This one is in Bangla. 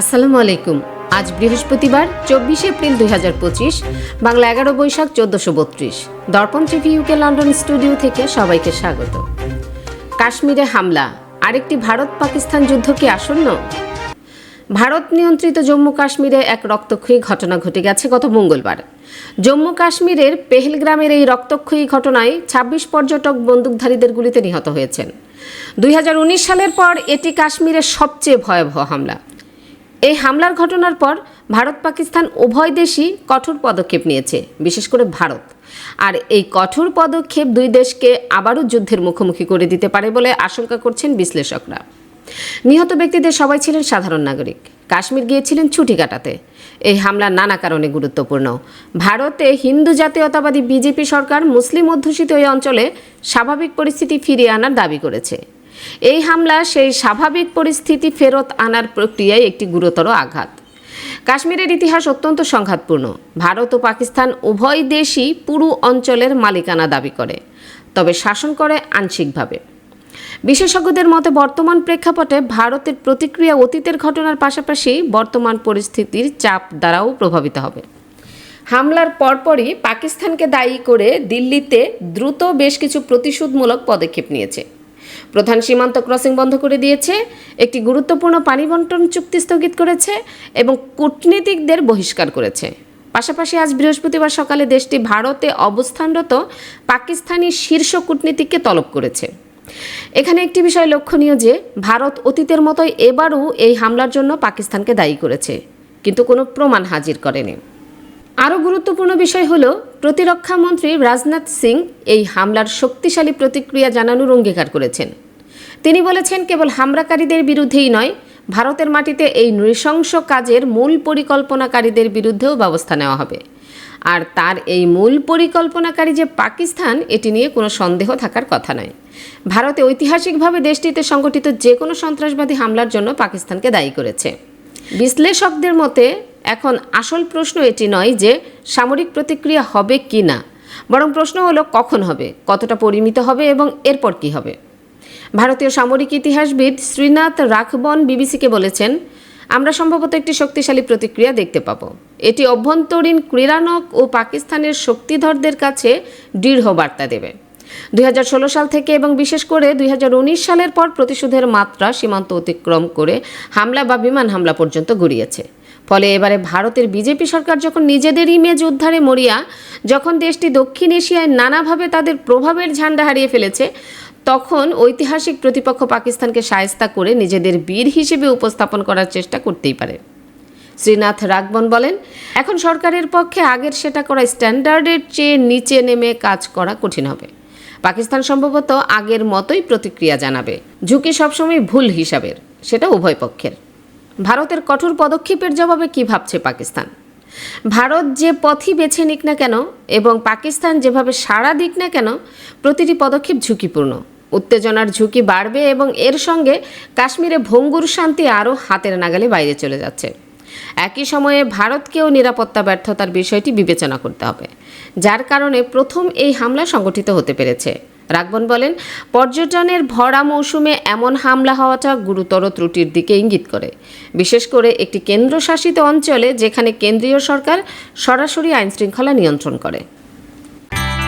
আসসালামু আলাইকুম। আজ বৃহস্পতিবার, চব্বিশে এপ্রিল দুই হাজার পঁচিশ, বাংলা এগারো বৈশাখ চোদ্দশো বত্রিশ। দর্পণ টিভি ইউকে লন্ডন স্টুডিও থেকে সবাইকে স্বাগত। কাশ্মীরে হামলা, আরেকটি ভারত পাকিস্তান যুদ্ধ কি আসন্ন? ভারত নিয়ন্ত্রিত জম্মু কাশ্মীরে এক রক্তক্ষয়ী ঘটনা ঘটে গেছে গত মঙ্গলবার। জম্মু কাশ্মীরের পেহেলগ্রামের এই রক্তক্ষয়ী ঘটনায় ২৬ পর্যটক বন্দুকধারীদের গুলিতে নিহত হয়েছেন। দুই হাজার উনিশ সালের পর এটি কাশ্মীরের সবচেয়ে ভয়াবহ হামলা। এই হামলার ঘটনার পর ভারত পাকিস্তান উভয় দেশই কঠোর পদক্ষেপ নিয়েছে, বিশেষ করে ভারত। আর এই কঠোর পদক্ষেপ দুই দেশকে আবারও যুদ্ধের মুখোমুখি করে দিতে পারে বলে আশঙ্কা করছেন বিশ্লেষকরা। নিহত ব্যক্তিদের সবাই ছিলেন সাধারণ নাগরিক। কাশ্মীর গিয়েছিলেন ছুটি কাটাতে। এই হামলা নানা কারণে গুরুত্বপূর্ণ। ভারতে হিন্দু জাতীয়তাবাদী বিজেপি সরকার মুসলিম অধ্যুষিত এই অঞ্চলে স্বাভাবিক পরিস্থিতি ফিরিয়ে আনার দাবি করেছে। এই হামলা সেই স্বাভাবিক পরিস্থিতি ফেরত আনার প্রক্রিয়ায় একটি গুরুতর আঘাত। কাশ্মীরের ইতিহাস অত্যন্ত সংঘাতপূর্ণ। ভারত ও পাকিস্তান উভয় দেশই পুরো অঞ্চলের মালিকানা দাবি করে, তবে শাসন করে আংশিকভাবে। বিশেষজ্ঞদের মতে, বর্তমান প্রেক্ষাপটে ভারতের প্রতিক্রিয়া অতীতের ঘটনার পাশাপাশি বর্তমান পরিস্থিতির চাপ দ্বারাও প্রভাবিত হবে। হামলার পরপরই পাকিস্তানকে দায়ী করে দিল্লিতে দ্রুত বেশ কিছু প্রতিশোধমূলক পদক্ষেপ নিয়েছে। প্রধান সীমান্ত ক্রসিং বন্ধ করে দিয়েছে, একটি গুরুত্বপূর্ণ পানি বন্টন চুক্তি স্থগিত করেছে এবং কূটনীতিকদের বহিষ্কার করেছে। পাশাপাশি আজ বৃহস্পতিবার সকালে দেশটি ভারতে অবস্থানরত পাকিস্তানি শীর্ষ কূটনীতিককে তলব করেছে। এখানে একটি বিষয় লক্ষণীয় যে, ভারত অতীতের মতোই এবারও এই হামলার জন্য পাকিস্তানকে দায়ী করেছে, কিন্তু কোনো প্রমাণ হাজির করেনি। আরও গুরুত্বপূর্ণ বিষয় হল প্রতিরক্ষামন্ত্রী রাজনাথ সিং এই হামলার শক্তিশালী প্রতিক্রিয়া জানানোর অঙ্গীকার করেছেন। তিনি বলেছেন, কেবল হামলাকারীদের বিরুদ্ধেই নয়, ভারতের মাটিতে এই নৃশংস কাজের মূল পরিকল্পনাকারীদের বিরুদ্ধেও ব্যবস্থা নেওয়া হবে। আর তার এই মূল পরিকল্পনাকারী যে পাকিস্তান, এটি নিয়ে কোনো সন্দেহ থাকার কথা নয়। ভারতে ঐতিহাসিকভাবে দেশটিতে সংগঠিত যে কোনো সন্ত্রাসবাদী হামলার জন্য পাকিস্তানকে দায়ী করেছে। বিশ্লেষকদের মতে, এখন আসল প্রশ্ন এটি নয় যে সামরিক প্রতিক্রিয়া হবে কি না বরং প্রশ্ন হলো কখন হবে, কতটা পরিমিত হবে এবং এরপর কি হবে। ভারতীয় সামরিক ইতিহাসবিদ শ্রীনাথ রাখবন বিবিসিকে বলেছেন, আমরা সম্ভবত একটি শক্তিশালী প্রতিক্রিয়া দেখতে পাব। এটি অভ্যন্তরীণ ক্রীড়ানক ও পাকিস্তানের শক্তিধরদের কাছে দৃঢ় বার্তা দেবে। দুই সাল থেকে এবং বিশেষ করে দুই হাজার উনিশ সালের পর প্রতিশোধের মাত্রা সীমান্ত অতিক্রম করে হামলা বা বিমান হামলা পর্যন্ত গড়িয়েছে। ফলে এবারে ভারতের বিজেপি সরকার যখন নিজেদের ইমেজ উদ্ধারে মরিয়া, যখন দেশটি দক্ষিণ এশিয়ায় নানাভাবে তাদের প্রভাবের ঝান্ডা হারিয়ে ফেলেছে তখন ঐতিহাসিক প্রতিপক্ষ পাকিস্তানকে সায়স্তা করে নিজেদের বীর হিসেবে উপস্থাপন করার চেষ্টা করতেই পারে। শ্রীনাথ রাগবন বলেন, এখন সরকারের পক্ষে আগের সেটা করা স্ট্যান্ডার্ডের চেয়ে নিচে নেমে কাজ করা কঠিন হবে। পাকিস্তান সম্ভবত আগের মতোই প্রতিক্রিয়া জানাবে। ঝুঁকি সবসময় ভুল হিসাবের, সেটা উভয় পক্ষের। ভারতের কঠোর পদক্ষেপের জবাবে কি ভাবছে পাকিস্তান? ভারত যে পথই বেছে নিক না কেন এবং পাকিস্তান যেভাবে সাড়া দিক না কেন, প্রতিটি পদক্ষেপ ঝুঁকিপূর্ণ। উত্তেজনার ঝুঁকি বাড়বে এবং এর সঙ্গে কাশ্মীরে ভঙ্গুর শান্তি আরও হাতের নাগালে বাইরে চলে যাচ্ছে। একই সময়ে ভারতকেও নিরাপত্তা ব্যর্থতার বিষয়টি বিবেচনা করতে হবে, যার কারণে প্রথম এই হামলা সংগঠিত হতে পেরেছে। রাগবন বলেন, পর্যটনের ভরা মৌসুমে এমন হামলা হওয়াটা গুরুতর ত্রুটির দিকে ইঙ্গিত করে। বিশেষ করে একটি কেন্দ্রশাসিত অঞ্চলে যেখানে কেন্দ্রীয় সরকার সরাসরি আইনশৃঙ্খলা নিয়ন্ত্রণ করে।